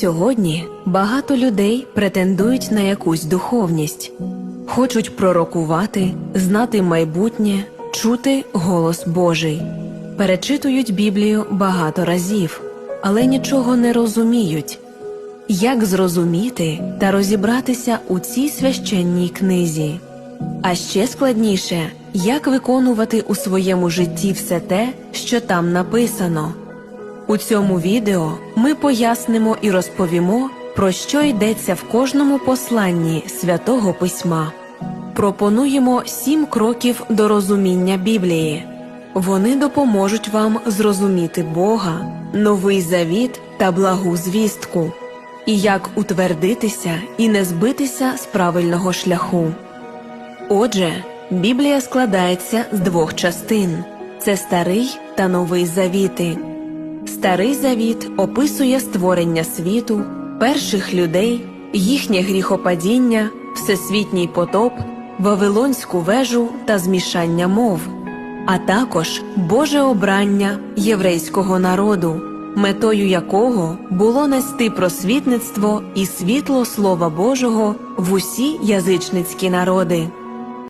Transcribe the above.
Сьогодні багато людей претендують на якусь духовність, хочуть пророкувати, знати майбутнє, чути голос Божий, перечитують Біблію багато разів, але нічого не розуміють. Як зрозуміти та розібратися у цій священній книзі? А ще складніше, як виконувати у своєму житті все те, що там написано. У цьому відео ми пояснимо і розповімо, про що йдеться в кожному посланні святого письма. Пропонуємо сім кроків до розуміння Біблії. Вони допоможуть вам зрозуміти Бога, новий завіт та благу звістку, і як утвердитися і не збитися з правильного шляху. Отже, Біблія складається з двох частин: це старий та новий завіти. Старий завіт описує створення світу, перших людей, їхнє гріхопадіння, всесвітній потоп, Вавилонську вежу та змішання мов, а також Боже обрання єврейського народу, метою якого було нести просвітництво і світло Слова Божого в усі язичницькі народи.